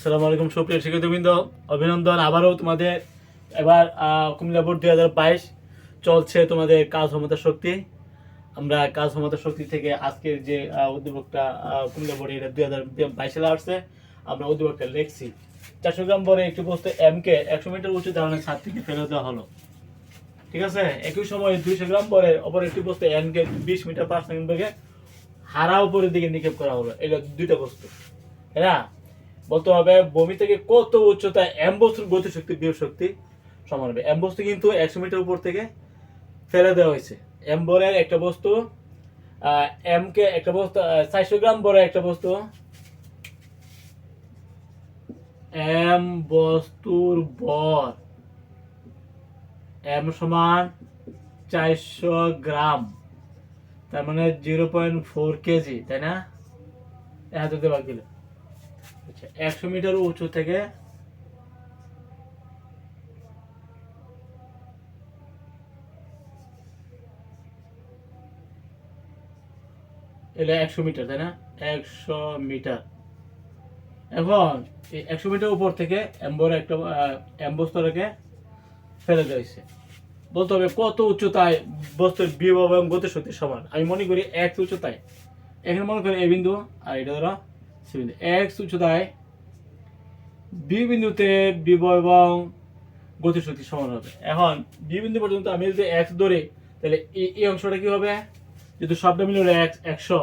আসসালামু আলাইকুম সুপ্রিয় শিক্ষকবৃন্দ অভিনন্দন। আবারও তোমাদের এবার কুমিল্লা বোর্ড দুই হাজার বাইশ চলছে তোমাদের কাজ ক্ষমতা শক্তি। আমরা কাজ ক্ষমতা শক্তি থেকে আজকের যে আহ, কুমিল্লা বোর্ডে এটা দুই হাজার বাইশ আসছে। আমরা উদ্দীপকটা লিখছি। চারশো গ্রাম পরে একটি বস্তু এম কে একশো মিটার উঁচু ধারণের ছাদ থেকে ফেলে দেওয়া হলো। ঠিক আছে? একই সময় দুইশো গ্রাম পরে অপর একটি বস্তু এন কে বিশ মিটার পার সেকেন্ড বেগে হারা উপরের দিকে নিক্ষেপ করা হলো। এটা দুইটা বস্তু। না? বলতে হবে ভূমি থেকে কত উচ্চতা এম বস্তুর গতিশক্তি বিয়োগ শক্তি সমান হবে। এম বস্তু কিন্তু একশো মিটার উপর থেকে ফেলে দেওয়া হয়েছে। এম একটা বস্তু এম কে একটা বস্তু চারশো গ্রাম বড় একটা বস্তু। এম বস্তুর বর, এম সমান চারশো গ্রাম, তার মানে জিরো পয়েন্ট ফোর কেজি, তাই না? এত গেল আচ্ছা একশো মিটার উঁচু থেকে এলে একশো মিটার, তাই না? একশো মিটার। এখন একশো মিটার উপর থেকে এম্বর একটা অ্যাম্বস্তরকে ফেলে দেওয়া হয়েছে। বলতে হবে কত উচ্চতায় বস্তুর বিভব এবং গতিশক্তি সমান? আমি মনে করি এক উচ্চতায়। এখানে মনে করি এ বিন্দু আর এটা ধরো সি এক্স উচ্চতায় বি বিন্দুতে বিভব এবং গতিশক্তি সমান হবে। এখন বি বিন্দু পর্যন্ত আমি যদি এক্স ধরি, তাহলে এই অংশটা কি হবে? যেহেতু সবটা মিলে হলো এক্স একশো,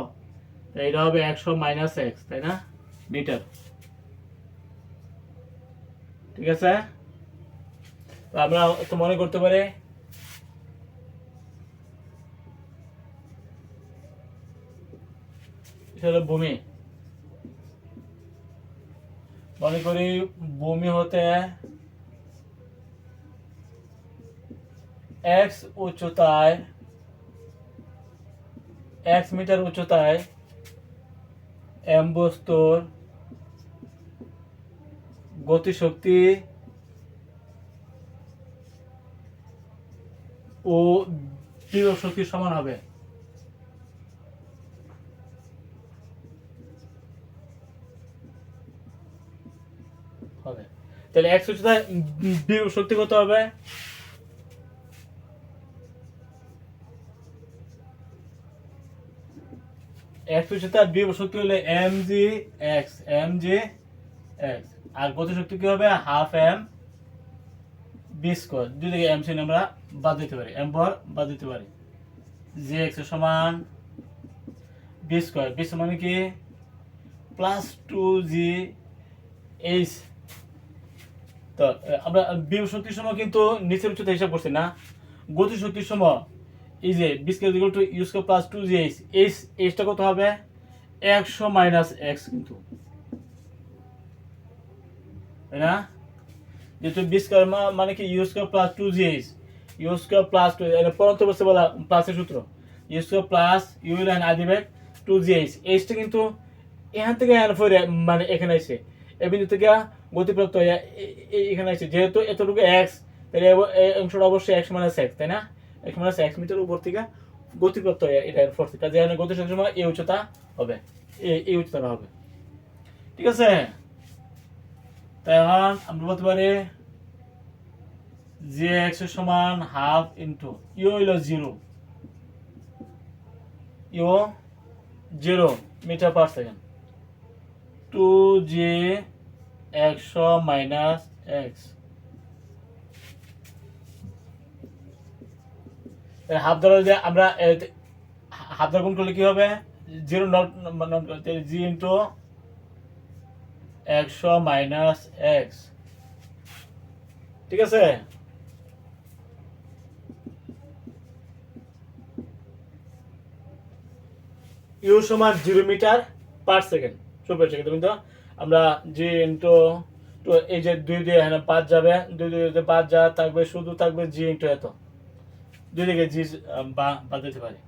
তাই এটা হবে একশো মাইনাস এক্স তাই না? মিটার। ঠিক আছে? তো আমরা তো মনে করতে পারি, এটা হলো ভূমি। মনে করি ভূমি হতে এক্স উচ্চতায় এক্স মিটার উচ্চতায় এম গতিশক্তি ও বিভব শক্তির সমান হবে। তাহলে কত হবে? শক্তি হলে M G X M G X আর শক্তি কি হবে? হাফ এম বি স্কোয়ার দুই দিকে এম সিন আমরা বাদ দিতে পারি। এম পর বাদ দিতে পারি। জি এক্স সমান বি স্কোয়ার বি সমান কি? প্লাস টু জি এইচ তো আমরা বিভ শক্তির সময় কিন্তু নিচের উচ্চতা হিসাব করছি, না? গতি শক্তির সময়, এই যে V square equal to U square plus two G H H এইচটা কত হবে? একশো মাইনাস এক্স কিন্তু। তাই না? যেহেতু বি স্কোয়ার মানে কি U square plus two G H U square plus two পরন্ত বসে বলা প্লাসের সূত্র। U square plus U line আদিবেগ two G H এইচটা কিন্তু এখান থেকে মানে এখানে আসে এই থেকে গতিপ্রাপ্ত হয়ে এখানে আসে যেহেতু এতটুকু এক্স তাহলে এই অংশটা অবশ্যই এক্স মাইনাস এক্স তাই না? এক্স মাইনাস এক্স মিটার উপর থেকে গতিপ্রাপ্ত হয়ে এটা ফোর্স কাজে এখানে গতি সময় এই উচ্চতা হবে। এই উচ্চতাটা হবে। ঠিক আছে? তাই আমরা বলতে পারি জি এক্স সমান হাফ ইন্টু ইউ হইল zero U zero metre per second two G একশো মাইনাস এক্স হাফ ধরা যে আমরা হাফ ধরা গুণ করলে কি হবে? Zero nought nought G into একশো মাইনাস এক্স ঠিক আছে? ইউ সমান জিরো মিটার পার সেকেন্ড চব্বিশ সেকেন্ড কিন্তু আমরা জি ইন্টু টু, এই যে দুই দিয়ে এখানে পাঁচ যাবে, দুই দুই পাঁচ যা থাকবে, শুধু থাকবে জি ইন্টু এত। দুই দিকে জি বা, বাদ দিতে পারি।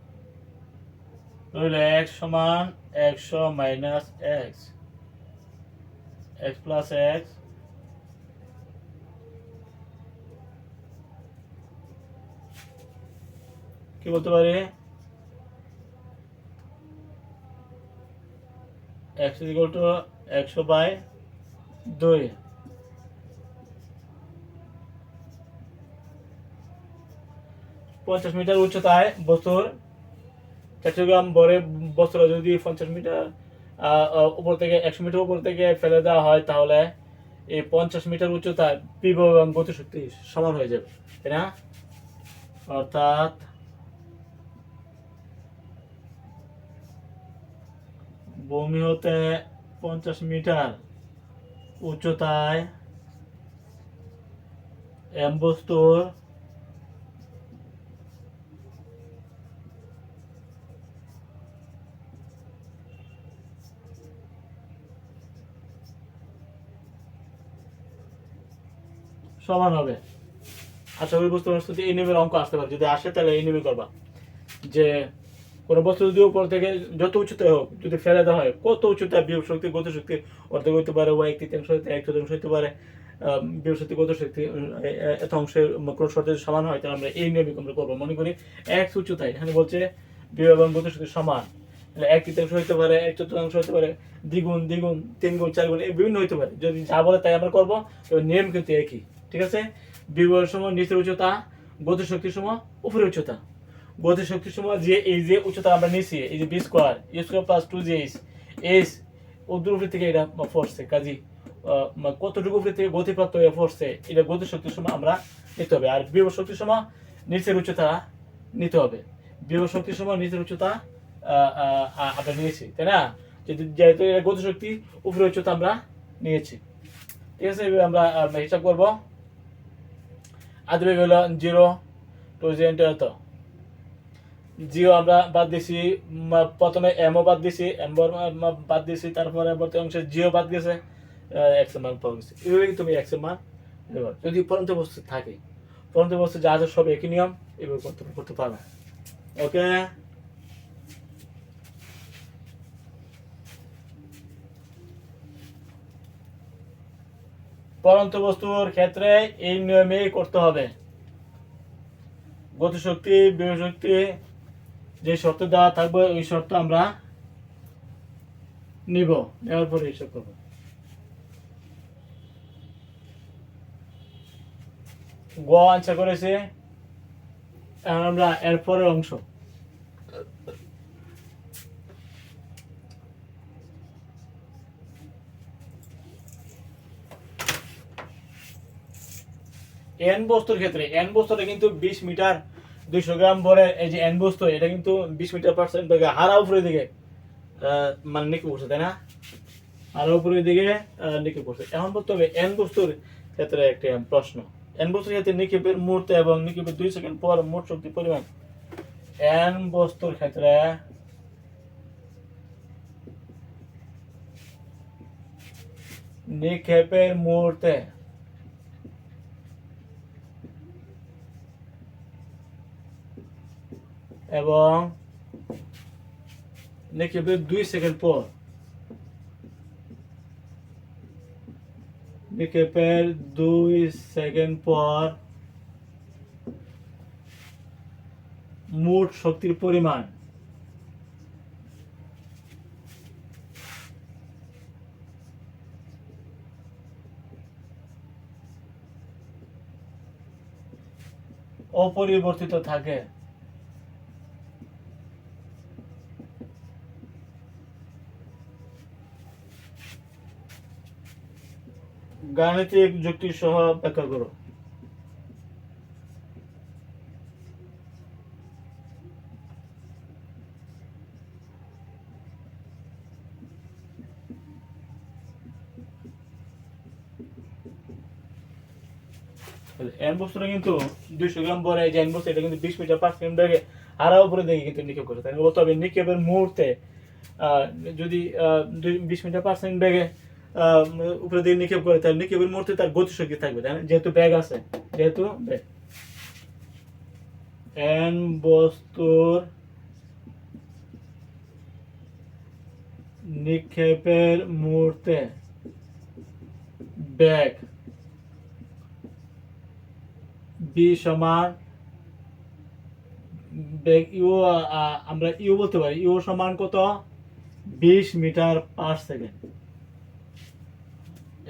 তাহলে এক্স সমান একশো minus X. X plus X. কি বলতে পারি? এক্স ইকুয়াল টু একশো বাই দুই পঞ্চাশ মিটার উচ্চতায় বস্তুর চারশো গ্রাম ভরে বস্তুটা যদি পঞ্চাশ মিটার উপর থেকে একশো মিটার উপর থেকে ফেলে দেওয়া হয়, তাহলে এই পঞ্চাশ মিটার উচ্চতায় বিভব এবং গতিশক্তি সমান হয়ে যাবে, তাই না? অর্থাৎ ভূমি হতে পঞ্চাশ মিটার উচ্চতায় এম সমান হবে। আশা করি বুঝতে পারছ এই নিয়মের অঙ্ক আসতে পারে। যদি আসে, তাহলে এই নিয়মে করবা। যে কোনো বস্তু যদি উপর থেকে যত উচ্চতায় হোক, যদি ফেলে দেওয়া হয়, কত উচ্চতা বিয়োগ শক্তি গত শক্তি অর্ধেক হইতে পারে ওয়াই তৃতীয়াংশ হইতে এক চতুর্থাংশ হইতে পারে বিয়োগ শক্তি গত শক্তি এত অংশের কোনো শর্তে যদি সমান হয়, তাহলে আমরা এই নিয়মে আমরা করব। মনে করি এক উচ্চতায় এখানে বলছে বিয়োগ এবং গত শক্তি সমান এক তৃতীয়াংশ হইতে পারে, এক চতুর্থাংশ হইতে পারে, দ্বিগুণ দ্বিগুণ, তিন গুণ, চার গুণ, এই বিভিন্ন হইতে পারে। যদি যা বলে তাই আমরা করব তবে নিয়ম কিন্তু একই। ঠিক আছে? বিয়োগের সময় নিচের উচ্চতা গতি শক্তির সময় উপরের উচ্চতা। গতি শক্তির সময় যে এই যে উচ্চতা আমরা নিয়েছি, এই যে B square A square plus two G H H উদ্দুর উপর থেকে এটা ফোর্সে কাজী কতটুকু উপর থেকে গতিপ্রাপ্ত হয়ে ফোর্সে এটা গতি শক্তির সময় আমরা নিতে হবে। আর বিভব শক্তির সময় নিচের উচ্চতা নিতে হবে। বিভব শক্তির সময় নিচের উচ্চতা আমরা নিয়েছি, তাই না? যেহেতু যেহেতু এটা গতি শক্তি, উপরের উচ্চতা আমরা নিয়েছি। ঠিক আছে আমরা হিসাব করব। আদবে হলো জিরো টু এত। জিও আমরা বাদ দিছি প্রথমে এমও বাদ দিছি এম বাদ দিছি তারপরে বর্তী অংশে জিও বাদ গেছে এর মান পাওয়া গেছে। এভাবে তুমি এর মান যদি পরন্ত বস্তু থাকে পরন্ত বস্তু যা যা সব একই নিয়ম, এভাবে করতে করতে পারবে। ওকে? পরন্ত বস্তুর ক্ষেত্রে এই নিয়মেই করতে হবে। গতিশক্তি বিভশক্তি যে শর্ত দেওয়া থাকবে, ওই শর্ত আমরা নিব। নেওয়ার পরে হিসাব করব। গ আনসার করেছে আমরা এর পরের অংশ। এন বস্তুর ক্ষেত্রে, এন বস্তুটা কিন্তু বিশ মিটার দুইশো গ্রাম ভরে এই যে এন বস্তু, এটা কিন্তু বিশ মিটার পার্সেন্ট হারা উপরের দিকে মানে নিকে পড়ছে, তাই না? হারা উপরের দিকে নিকে পড়ছে। এখন বলতে হবে, এন বস্তুর ক্ষেত্রে একটি প্রশ্ন। এন বস্তুর ক্ষেত্রে নিক্ষেপের মুহূর্তে এবং নিক্ষেপের দুই সেকেন্ড পর মোট শক্তি পরিমাণ। এন বস্তুর ক্ষেত্রে নিক্ষেপের মুহূর্তে এবং নিক্ষেপের দুই সেকেন্ড পর। নিক্ষেপের দুই সেকেন্ড পর মোট শক্তির পরিমাণ। অপরিবর্তিত থাকে। গাণিতিক যুক্তি সহ ব্যাখ্যা করো। এন বস্তুটা কিন্তু দুইশো গ্রাম এই যে এন বস্তু এটা কিন্তু বিশ মিটার পাঁচ সেকেন্ড ব্যাগে হারা উপরে দিকে কিন্তু নিক্ষেপ করছে। তাই বলতে হবে নিক্ষেপের মুহূর্তে যদি বিশ মিটার পার সেকেন্ড ব্যাগে উপরে দিকে নিক্ষেপ করে নিক্ষেপের তার গতিশক্তি থাকবে, তাই যেহেতু ব্যাগ আছে, যেহেতু ব্যাগ। এন বস্তুর নিক্ষেপের মুহূর্তে ব্যাগ বি সমান বেগ ইউ আমরা ইউ বলতে পারি। ইউ সমান কত? বিশ মিটার পার সেকেন্ড।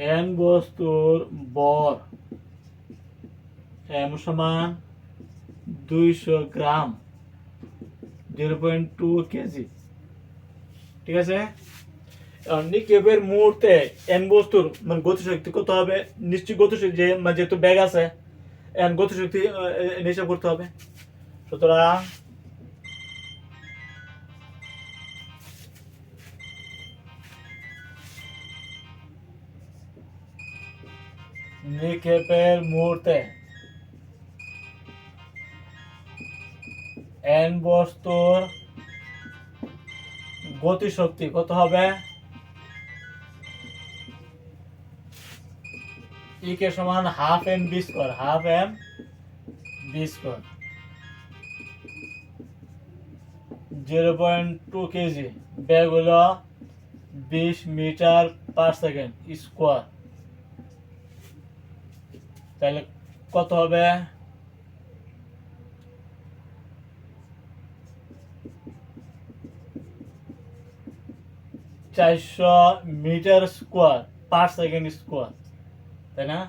এন বস্তুর বর এম সমান দুইশো gram zero point two KG ঠিক আছে? নিক্ষেপের মুহূর্তে এন বস্তুর মানে গতিশক্তি কত হবে? নিশ্চয়ই গতিশক্তি যে মানে যেহেতু ব্যাগ আছে এন গতিশক্তি হিসাব করতে হবে। সুতরাং নিক্ষেপের মুহূর্তে এন বস্তুর গতিশক্তি কত হবে? ই কে সমান half M B square half M B square zero point two KG bag হলো বিশ মিটার পার সেকেন্ড স্কোয়ার তাহলে কত হবে? চারশো metre square, per second square, তাই না?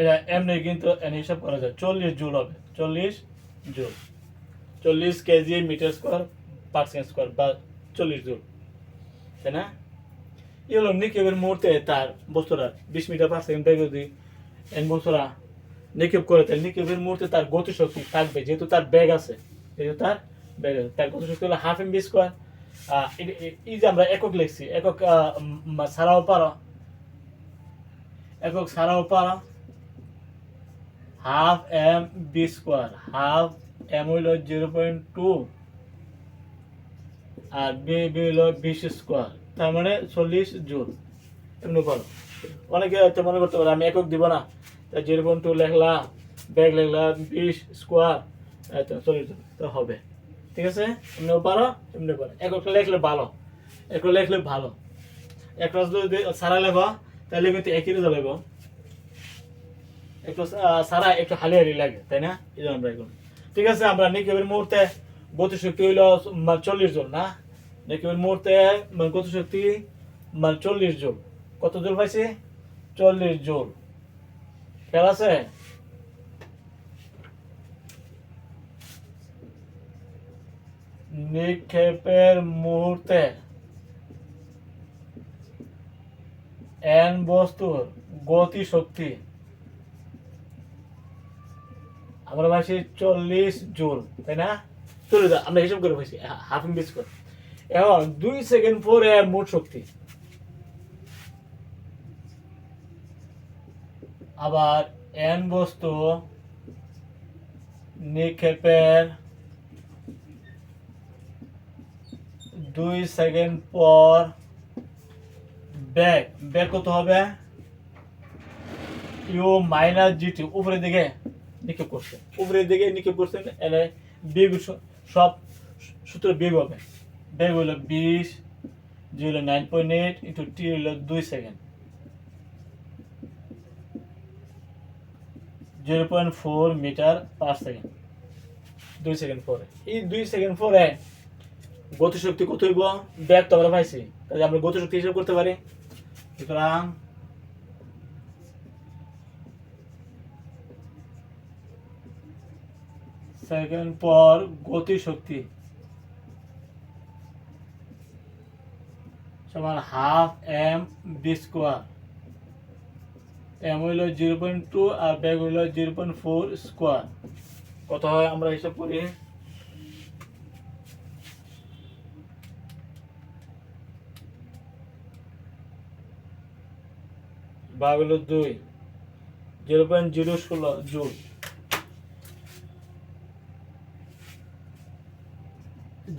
এটা এমনি কিন্তু হিসাব করা যায়। চল্লিশ জুল হবে। চল্লিশ জুল। চল্লিশ KG metre square per second square বা চল্লিশ জুল তাই না? এই হলো নিক্ষেপের মুহূর্তে তার বস্তুরা, বিশ মিটার পার সেকেন্ড বেগে যদি বস্তুরা নিক্ষেপ করে, তাহলে নিক্ষেপের মুহূর্তে তার গতিশক্তি থাকবে, যেহেতু তার ব্যাগ আছে, যেহেতু তার ব্যাগ আছে, তার গতিশক্তি হলো হাফ এম বি স্কোয়ার এই যে আমরা একক লিখছি, একক ছাড়াও পারো, একক ছাড়াও পারো, half M B square, half M হইল জিরো পয়েন্ট টু আর বি বি হইল বিশ স্কোয়ার। তার মানে চল্লিশ জুল। এমনি করো অনেকে হয়তো মনে করতে পারে, আমি একক দিব না। তাই জিরো পয়েন্ট টু লেখলাম ব্যাগ লিখলাম বিশ স্কোয়ার চল্লিশ জুল, তো হবে। ঠিক আছে? এমনিও পারো, এমনি পারো। একক লেখলে ভালো। একক লেখলে ভালো। এক রাস যদি সারা লেখো তাহলে কিন্তু একই রেজাল্ট লাগবে একটু সারা একটু হালি হালি লাগে, তাই না? এই জন্য ঠিক আছে, আমরা নিকেবের মুহূর্তে গতিশক্তি হইল চল্লিশ জন, না? নিকেবের মুহূর্তে মানে গতিশক্তি চল্লিশ জন। কত জোর পাইছি? চল্লিশ জোর খেয়াল আছে? নিক্ষেপের মুহূর্তে এন বস্তুর গতি শক্তি আমরা পাইছি চল্লিশ জুল, তাই না? চলে যা, আমরা হিসাব করে পাইছি হাফ ইম করে এখন দুই সেকেন্ড পরে মোট শক্তি। আবার এন বস্তু নিক্ষেপের দুই সেকেন্ড পর ব্যাক ব্যাক কত হবে? ইউ মাইনাস জিটি উপরের দিকে নিক্ষেপ করছে। উপরের দিকে নিক্ষেপ করছে, এলে স- সব সূত্র বেগ হবে। বেগ হলো বিশ জি হলো nine point eight into T হলো দুই second zero point four metre per second দুই সেকেন্ড পরে এই দুই সেকেন্ড পরে গতিশক্তি কত হইব? ব্যাগ তো আমরা পাইছি। তাহলে আমরা গতিশক্তি হিসাব করতে পারি। সুতরাং সেকেন্ড পর গতি শক্তি সমান half M B square. M হইল জিরো পয়েন্ট টু আর ব্যাগ হইল জিরো পয়েন্ট ফোর স্কোয়ার। কত হয় আমরা হিসাব করি? ভাগ হলো দুই। জিরো পয়েন্ট জিরো ষোলো জুল।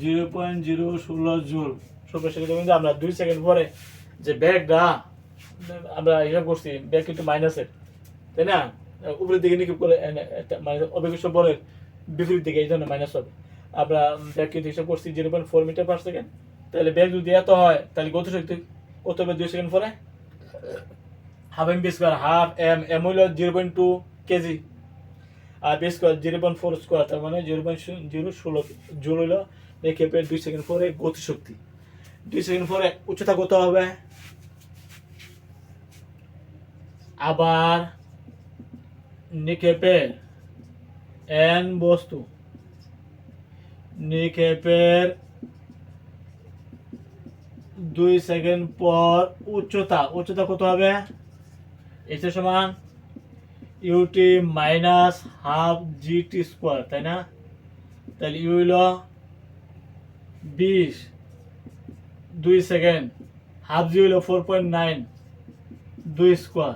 জিরো পয়েন্ট জিরো ষোলো জুল। সুপ্রিয় শিক্ষিত বিন্দু, আমরা দুই সেকেন্ড পরে যে ব্যাগটা আমরা হিসাব করছি ব্যাগ কিন্তু মাইনাসের তাই না? উপরের দিকে নিক্ষেপ করে মানে অভিজ্ঞ বলের বিপরীত দিকে এই জন্য মাইনাস হবে। আমরা ব্যাগ কিন্তু হিসাব করছি zero point four metre per second. তাহলে ব্যাগ যদি এত হয় তাহলে গতিশক্তি কত হবে দুই সেকেন্ড পরে? Half M B square half M M হইল জিরো পয়েন্ট টু কেজি। আর B square zero point four square তার মানে জিরো পয়েন্ট জিরো ষোলো জুল হইল নিক্ষেপের দুই সেকেন্ড পরে গতিশক্তি দুই সেকেন্ড পরে উচ্চতা কত হবে? আবার নিক্ষেপের এন বস্তু। নিক্ষেপের দুই সেকেন্ড পর উচ্চতা। উচ্চতা কত হবে? এসে সমান U T minus half G T square তাই না? তাহলে ইউ হইল বিশ, দুই সেকেন্ড হাফ জি হইল ফোর পয়েন্ট নাইন দুই স্কোয়ার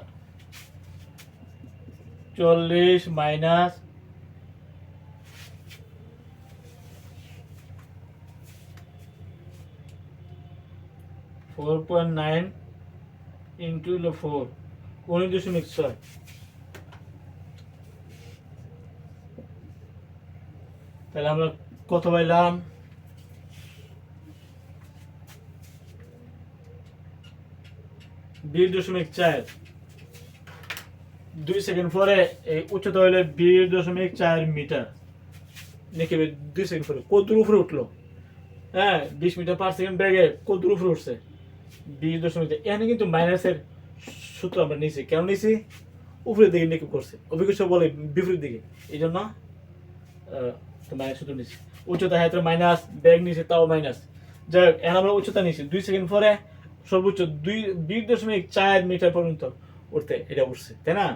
চল্লিশ minus four point nine into হলো ফোর উনিশ দশমিক ছয়। তাহলে আমরা কত পাইলাম? বিশ দশমিক চার। দুই সেকেন্ড পরে এই উচ্চতা হইলে বিশ দশমিক চার মিটার। নাকি দুই সেকেন্ড পরে উপরে উঠল। হ্যাঁ বিশ মিটার পার সেকেন্ড ব্যাগে উপরে উঠছে। বিশ দশমিক এখানে কিন্তু মাইনাসের সূত্র আমরা নিয়েছি কেন নিয়েছি উপরের দিকে নিক্ষেপ করছে। অভিজ্ঞ বলে বিপরীত দিকে। এই জন্য মাইনাস সূত্র নিয়েছি উচ্চতা হ্যাঁ মাইনাস, ব্যাগ নিয়েছে তাও মাইনাস। যাই হোক, এখন আমরা উচ্চতা নিয়েছি দুই সেকেন্ড পরে সর্বোচ্চ দুই বিশ দশমিক চার মিটার পর্যন্ত উঠতে এটা উঠছে, তাই না?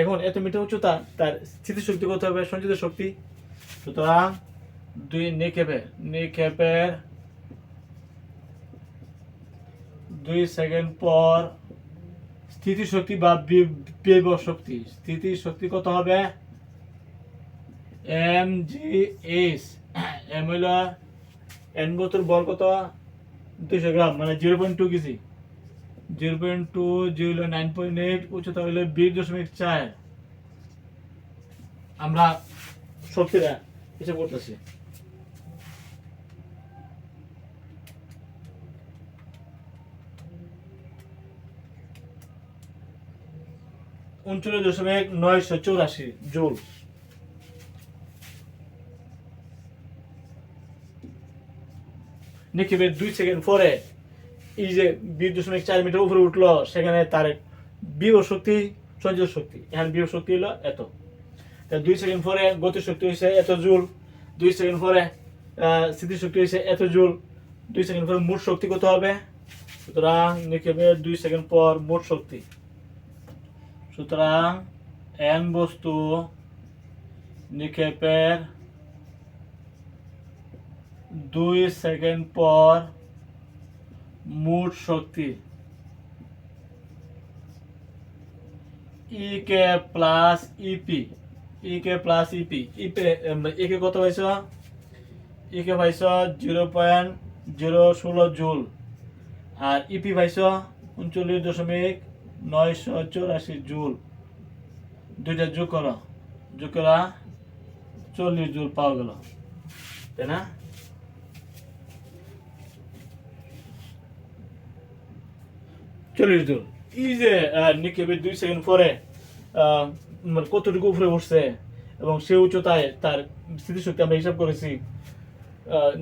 এখন এত মিটার উচ্চতা, তার স্থিতিশক্তি কত হবে? সঞ্চিত শক্তি, সুতরাং দুই নিক্ষেপের নিক্ষেপের দুই সেকেন্ড পর স্থিতিশক্তি বা বিভব শক্তি, স্থিতিশক্তি কত হবে? এম জি এস এম হইল এন বল কত? দুইশো গ্রাম মানে zero point two KG. Zero point two zero nine point eight উচ্চতা হইল বিশ দশমিক চার। আমরা শক্তিটা হিসাব করতেছি। উনচল্লিশ দশমিক নয়শো চৌরাশি জুল। নিক্ষেপের দুই সেকেন্ড পরে এই যে বিশ দশমিক চার মিটার উপরে উঠল সেখানে তার বিভ শক্তি সঞ্চিত শক্তি। এখানে বিভ শক্তি হলো এত। তা দুই সেকেন্ড পরে গতি শক্তি হয়েছে এত জুল দুই সেকেন্ড পরে আহ, স্থিতিশক্তি হয়েছে এত জুল দুই সেকেন্ড পরে মোট শক্তি কত হবে? সুতরাং নিক্ষেপের দুই সেকেন্ড পর মোট শক্তি। সুতরাং এন বস্তু নিক্ষেপের দুই সেকেন্ড পর মোট শক্তি E K plus E P E K plus E P ইপে E K কত পাইছ? ই কে পাইছ জিরো পয়েন্ট জিরো ষোলো জুল। আর ইপি পাইছ উনচল্লিশ দশমিক নয়শো চৌরাশি জুল। দুইটা যোগ করো, যোগ করা চল্লিশ জুল পাওয়া গেল। তাই না? চল্লিশ জুল এই যে নিক্ষেপের দুই সেকেন্ড পরে মানে কতটুকু উপরে উঠছে এবং সে উচ্চতায় তার স্থিতিশক্তি আমরা হিসাব করেছি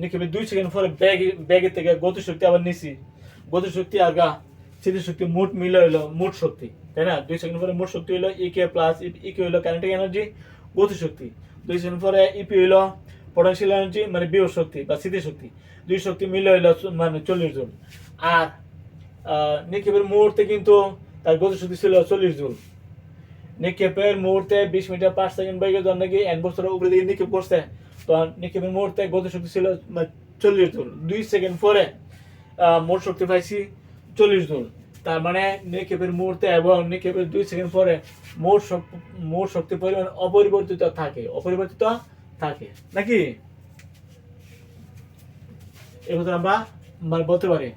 নিক্ষেপের দুই সেকেন্ড পরে ব্যাগ, ব্যাগের থেকে গতিশক্তি আবার নিছি। গতিশক্তি আর গা, স্থিতিশক্তি মোট মিলে হইল মোট শক্তি, তাই না? দুই সেকেন্ড পরে মোট শক্তি হইল ই কে প্লাস ই কে হইল কাইনেটিক এনার্জি গতিশক্তি। দুই সেকেন্ড পরে ইপি হইল পটেনশিয়াল এনার্জি মানে বিয়োগ শক্তি বা স্থিতিশক্তি। দুই শক্তি মিলে হইল মানে চল্লিশ জন। আর নিক্ষেপের মুহূর্তে কিন্তু তার গতিশক্তি ছিল চল্লিশ জুল। নিক্ষেপের মুহূর্তে বিশ মিটার পাঁচ সেকেন্ড বাইকে যখন নাকি এক বছরের উপরে দিকে নিক্ষেপ করছে, তখন নিক্ষেপের মুহূর্তে গতিশক্তি ছিল চল্লিশ জুল। দুই সেকেন্ড পরে মোট শক্তি পাইছি চল্লিশ জুল। তার মানে নিক্ষেপের মুহূর্তে এবং নিক্ষেপের দুই সেকেন্ড পরে মোট মোট শক্তি পরিমাণ অপরিবর্তিত থাকে অপরিবর্তিত থাকে। নাকি? কথা আমরা বলতে পারি।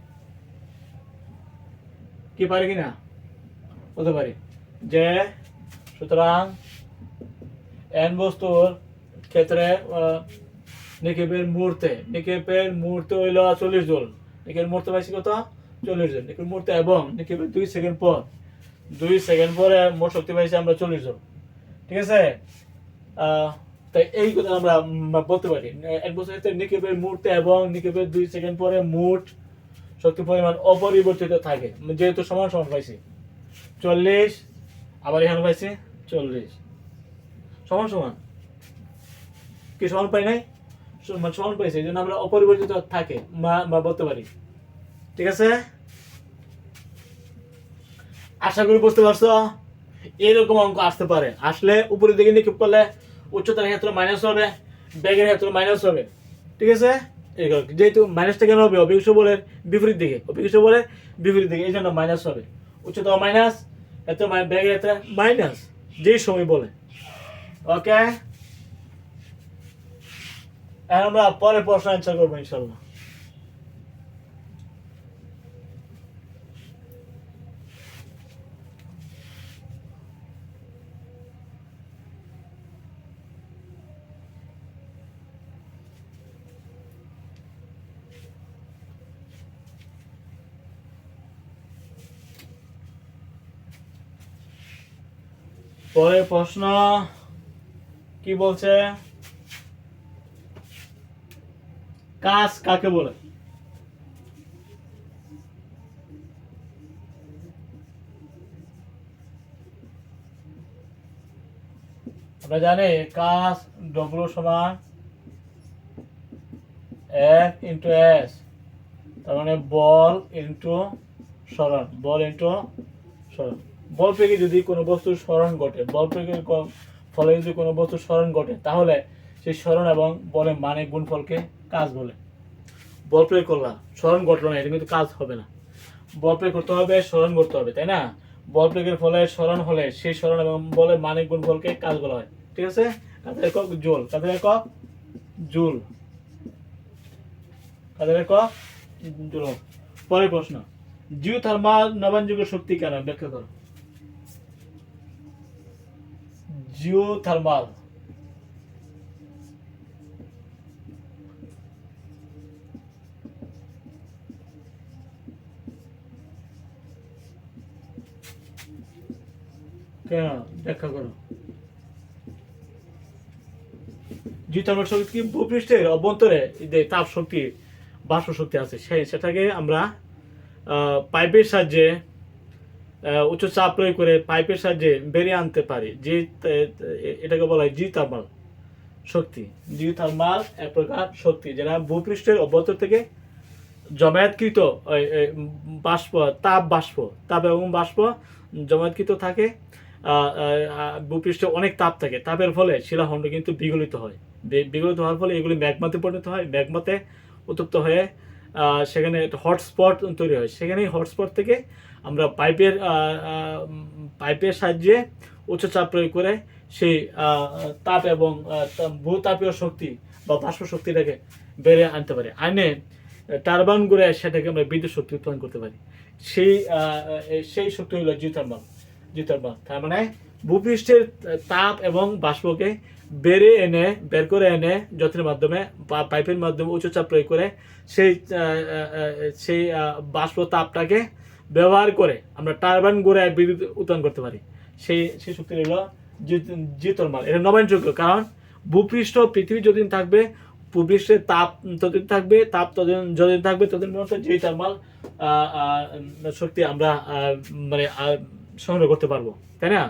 কি পারে কিনা? বলতে পারি। যে সুতরাং এন বস্তুর ক্ষেত্রে নিক্ষেপের মুহূর্তে নিক্ষেপের মুহূর্তে হইল চল্লিশ জন নিক্ষেপের মুহূর্তে পাইছি কত? চল্লিশ জন নিক্ষেপের মুহূর্তে এবং নিক্ষেপের দুই সেকেন্ড পর। দুই সেকেন্ড পরে মোট শক্তি পাইছি আমরা চল্লিশ জন ঠিক আছে? তাই এই কথা আমরা বলতে পারি। এক বছর নিকেবের মুহূর্তে এবং নিকেবের দুই সেকেন্ড পরে মোট শক্তি পরিমাণ অপরিবর্তিত থাকে। যেহেতু সমান সমান পাইছি। চল্লিশ, আবার এখানে পাইছি চল্লিশ। সমান সমান। কি সমান পাই নাই? মানে সমান পাইছি, এই জন্য আমরা অপরিবর্তিত থাকে, বা বলতে পারি। ঠিক আছে? আশা করি বুঝতে পারছ? এরকম অঙ্ক আসতে পারে। আসলে উপরের দিকে নিক্ষেপ করলে উচ্চতার ক্ষেত্রে মাইনাস হবে, ব্যাগের ক্ষেত্রে মাইনাস হবে। ঠিক আছে? যেহেতু মাইনাস থেকে হবে অভিজ্ঞ বলের বিপরীত দিকে। অভিজ্ঞ বলে বিপরীত দিকে, এই জন্য মাইনাস হবে। উচ্চতম মাইনাস এত ব্যাগের এত মাইনাস যেই সময় বলে। ওকে আমরা পরে প্রশ্ন অ্যান্সার করব, ইনশাল্লাহ। পরের প্রশ্ন, কি বলছে? কাজ কাকে বলে? আমরা জানি কাজ ডব্লু সমান এফ ইন্টু এস তার মানে বল ইন্টু সরণ, বল ইন্টু সরণ। বল প্রয়োগে যদি কোনো বস্তুর স্মরণ ঘটে, বল প্রয়োগের ফলে যদি কোনো বস্তুর স্মরণ ঘটে, তাহলে সেই স্মরণ এবং বলের মানে গুণফলকে কাজ বলে। বল প্রয়োগ করলাম স্মরণ ঘটলো না, এটা কিন্তু কাজ হবে না। বল প্রয়োগ করতে হবে, স্মরণ করতে হবে, তাই না? বল প্রয়োগের ফলে স্মরণ হলে সেই স্মরণ এবং বলের মানে গুণফলকে কাজ বলা হয়। ঠিক আছে? কাদের একক? জোল। কাদের একক? জুল। কাদের একক? জুল। পরের প্রশ্ন। জিও থার্মাল নবায়নযোগ্য শক্তি কেন? ব্যাখ্যা করো। জিও কেন? ব্যাখ্যা করো। শক্তি কি? ভূপৃষ্ঠের অভ্যন্তরে যে তাপ শক্তি বাষ্প শক্তি আছে সেটাকে আমরা পাইপের সাহায্যে উচ্চ চাপ প্রয়োগ করে পাইপের সাহায্যে বেরিয়ে আনতে পারি। যে এটাকে বলা হয় জি থার্মাল শক্তি। জি থার্মাল এক প্রকার শক্তি, যেটা ভূপৃষ্ঠের অভ্যন্তর থেকে জমায়েতকৃত বাষ্প, তাপ বাষ্প, তাপ এবং বাষ্প জমায়েতকৃত থাকে। ভূপৃষ্ঠে অনেক তাপ থাকে। তাপের ফলে শিলাখণ্ড কিন্তু বিগলিত হয়। বিগলিত হওয়ার ফলে এগুলি ম্যাগমাতে পরিণত হয়। ম্যাগমাতে উত্তপ্ত হয়ে সেখানে একটা হটস্পট তৈরি হয়। সেখানে হটস্পট থেকে আমরা পাইপের পাইপের সাহায্যে উচ্চ চাপ প্রয়োগ করে সেই তাপ এবং ভূতাপীয় শক্তি বা বাষ্প শক্তিটাকে বেড়ে আনতে পারি। আনে টারবান করে সেটাকে আমরা বিদ্যুৎ শক্তি উৎপাদন করতে পারি। সেই সেই শক্তি হলো জিওথার্মাল জিওথার্মাল তার মানে ভূপৃষ্ঠের তাপ এবং বাষ্পকে বেড়ে এনে, বের করে এনে যন্ত্রের মাধ্যমে বা পাইপের মাধ্যমে উচ্চ চাপ প্রয়োগ করে সেই সেই বাষ্প তাপটাকে ব্যবহার করে আমরা টারবাইন গড়ে বিদ্যুৎ উৎপাদন করতে পারি। সেই সেই শক্তি হলো জিওথার্মাল এটা নবায়নযোগ্য, কারণ ভূপৃষ্ঠ পৃথিবী যতদিন থাকবে, ভূপৃষ্ঠের তাপ ততদিন থাকবে, তাপ ততদিন যতদিন থাকবে, ততদিন পর্যন্ত যে থার্মাল শক্তি আমরা মানে সংগ্রহ করতে পারব। তাই না?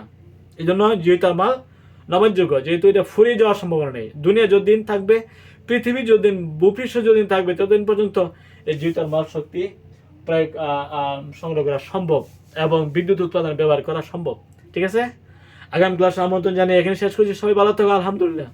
এই জন্য জিও থার্মাল নবায়নযোগ্য, যেহেতু এটা ফুরিয়ে যাওয়ার সম্ভাবনা নেই। দুনিয়া যতদিন থাকবে, পৃথিবী যতদিন, ভূপৃষ্ঠ যতদিন থাকবে, ততদিন পর্যন্ত এই জিও থার্মাল শক্তি প্রায় সংগ্রহ করা সম্ভব এবং বিদ্যুৎ উৎপাদন ব্যবহার করা সম্ভব। ঠিক আছে? আগামী ক্লাস আমন্ত্রণ জানিয়ে এখানে শেষ করছি। সবাই ভালো থাকো, আলহামদুলিল্লাহ।